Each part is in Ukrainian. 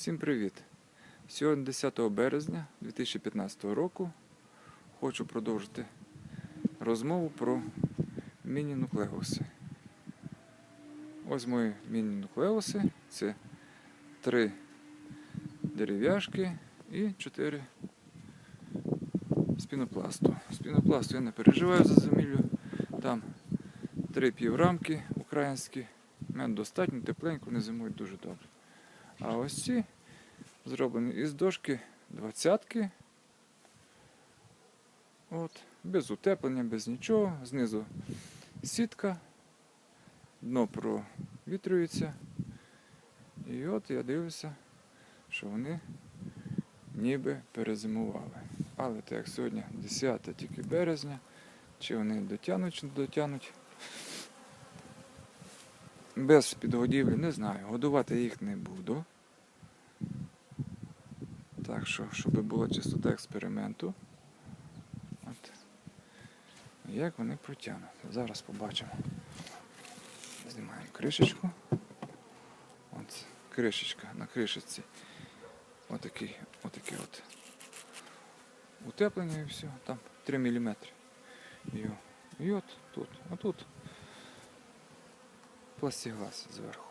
Всім привіт! Сьогодні 10 березня 2015 року хочу продовжити розмову про міні-нуклеуси. Ось мої міні-нуклеуси. Це три дерев'яшки і чотири спінопласту. Спінопласту я не переживаю за землю. Там три піврамки українські. У мене достатньо тепленько, вони зимують дуже добре. А ось ці зроблені із дошки двадцятки. От, без утеплення, без нічого. Знизу сітка, дно провітрюється. І от я дивлюся, що вони ніби перезимували. Але так як сьогодні 10 тільки березня, чи вони дотягнуть, чи не дотягнуть. Без підгодівлі не знаю. Годувати їх не буду. Так що, щоб була чистота експерименту. От. Як вони протягнуть. Зараз побачимо. Знімаємо кришечку. От кришечка на кришечці. Отакий, отакий от. Утеплення і все. Там 3 мм. І, от тут. А тут пластиглас зверху.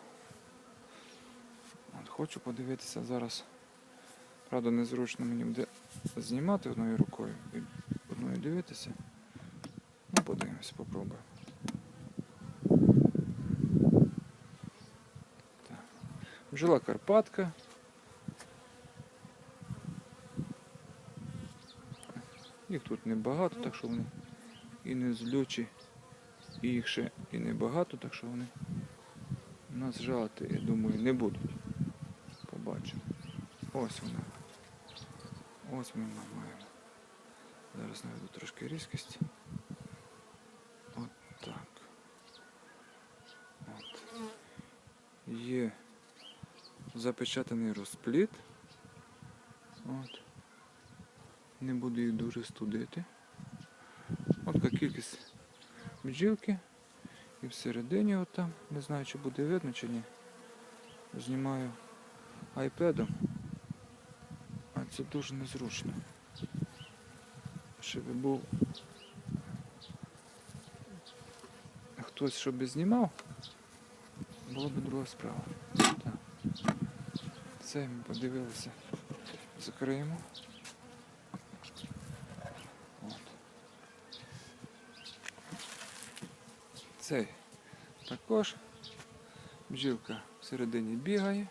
От, хочу подивитися зараз. Правда, незручно мені буде знімати одною рукою і одною дивитися. Ну, подивимося, попробую. Так. Бджола Карпатка. Їх тут небагато, так що вони і не злючі, і їх ще і небагато, так що вони нас жалити, я думаю, не будуть. Побачимо. Ось вона. Ось ми маємо. Зараз наведу трошки різкість. От так. От. Є запечатаний розпліт. От. Не буду їх дуже студити. От кількість бджілки. І всередині от там, не знаю, чи буде видно, чи ні. Знімаю айпедом. Це дуже незручно. Щоб був хтось, щоб знімав, була б друга справа. Так. Це ми подивилися. Закриємо. От. Цей також бджілка всередині бігає.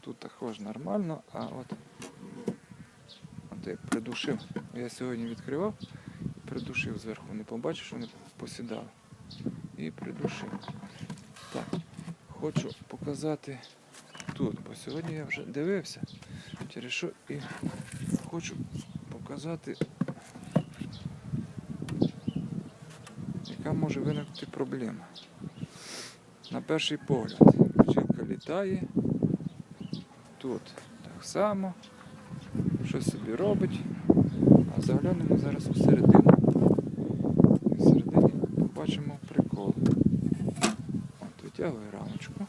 Тут також нормально, а от, от придушив. Я сьогодні відкривав придушив зверху. Не побачив, що вони посідали. І придушив. Так, хочу показати тут, бо сьогодні я вже дивився, через що і хочу показати, яка може виникнути проблема. На перший погляд, бджілка літає, тут так само, щось собі робить, а заглянемо зараз всередину. І всередині побачимо прикол. От витягую рамочку.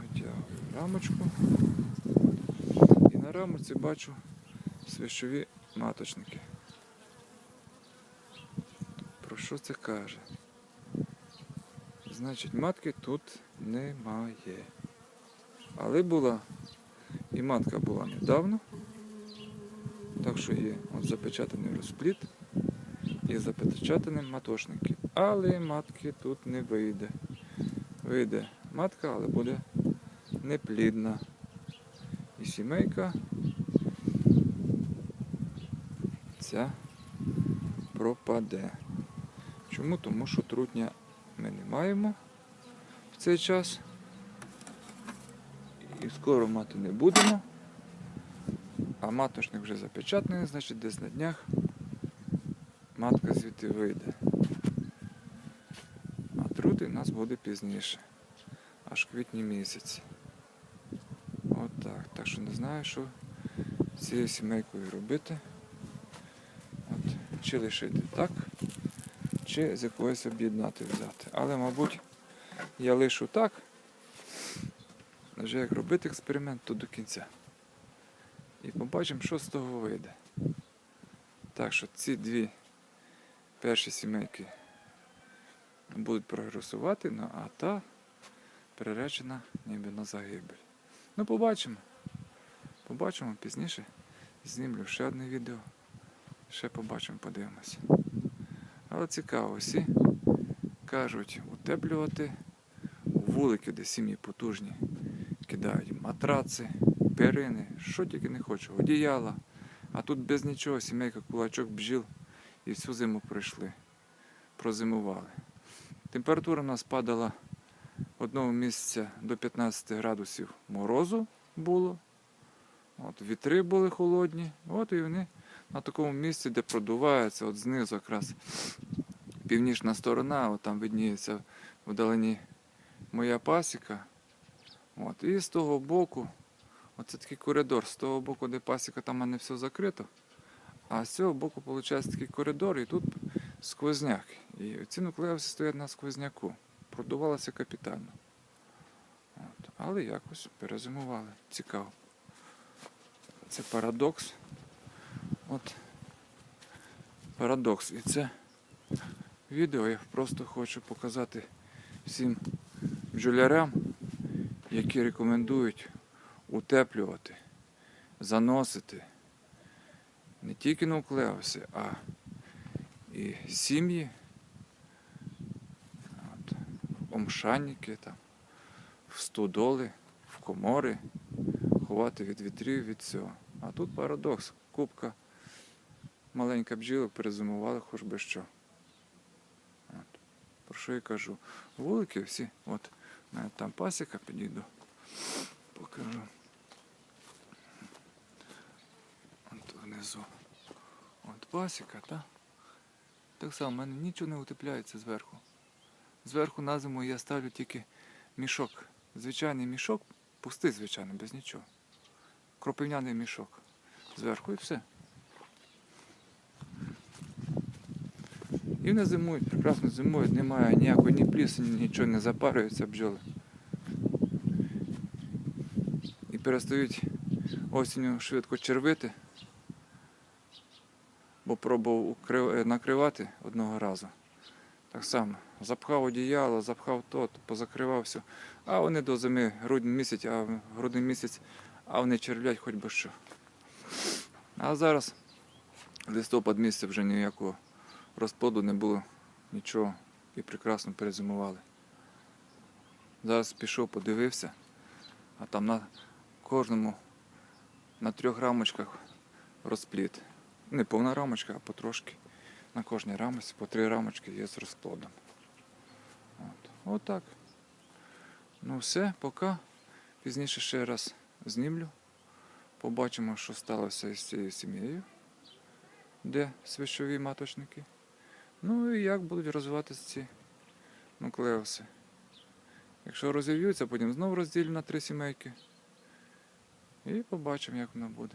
Витягую рамочку. І на рамочці бачу свищові маточники. Про що це каже? Значить, матки тут немає. Але була, і матка була недавно. Так що є от запечатаний розпліт і запечатані матошники. Але матки тут не вийде. Вийде матка, але буде неплідна. І сімейка ця пропаде. Чому? Тому що трутня ми не маємо в цей час. І скоро мати не будемо. А матошник вже запечатаний, значить десь на днях матка звідти вийде. А трути в нас буде пізніше, аж в квітні місяці. От так. Так що не знаю, що з цією сімейкою робити. От, чи лишити так, чи з якогось об'єднати взяти. Але, мабуть, я лишу так, Вже як робити експеримент, то до кінця. І побачимо, що з того вийде. Так що ці дві перші сімейки будуть прогресувати, ну, а та приречена ніби на загибель. Ну, побачимо. Побачимо пізніше. Знімлю ще одне відео. Ще побачимо, подивимося. Але цікаво, всі кажуть утеплювати вулики, де сім'ї потужні. Кидають матраци, перини, що тільки не хочу, одіяла. А тут без нічого, сімейка кулачок бджіл і всю зиму пройшли. Прозимували. Температура у нас падала одного місяця до 15 градусів морозу було. От, вітри були холодні. От і вони на такому місці, де продувається, от знизу якраз північна сторона, от там видніється вдалині моя пасіка. От, і з того боку, оце такий коридор, з того боку, де пасіка, там в мене все закрито. А з цього боку, виходить, такий коридор, і тут сквозняк. І ці нуклеуси стоять на сквозняку. Продувалося капітально. От. Але якось перезимували. Цікаво. Це парадокс. От парадокс. І це відео я просто хочу показати всім бджолярям, які рекомендують утеплювати, заносити не тільки нуклеуси, а і сім'ї, омшанники, там, в стодоли, в комори, ховати від вітрів, від цього. А тут парадокс. Кубка маленька бджілок перезимували хоч би що. От. Про що я кажу? Вулики всі, от там пасіка підійду, покажу. От внизу. От пасіка, та? Так само, в мене нічого не утепляється зверху. Зверху на зиму я ставлю тільки мішок. Звичайний мішок, пустий, звичайно, без нічого. Кропивняний мішок. Зверху і все. І вони зимують, прекрасно зимують, немає ніякої ні плісені, нічого не запарюються бджоли. І перестають осінню швидко червити, бо пробував е, накривати одного разу. Так само. Запхав одіяло, запхав то, позакривав все. А вони до зими грудень місяць, а в грудний місяць, а вони червлять хоч би що. А зараз листопад місяця вже ніякого розплоду не було нічого і прекрасно перезимували. Зараз пішов, подивився, а там на кожному на трьох рамочках розпліт. Не повна рамочка, а потрошки. На кожній рамочці по три рамочки є з розплодом. От. Отак. Ну все, поки. Пізніше ще раз знімлю. Побачимо, що сталося із цією сім'єю, де свищові маточники. Ну і як будуть розвиватися ці нуклеуси. Якщо розів'ються, потім знову розділю на три сімейки. І побачимо, як воно буде.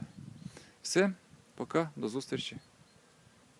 Все, пока, до зустрічі.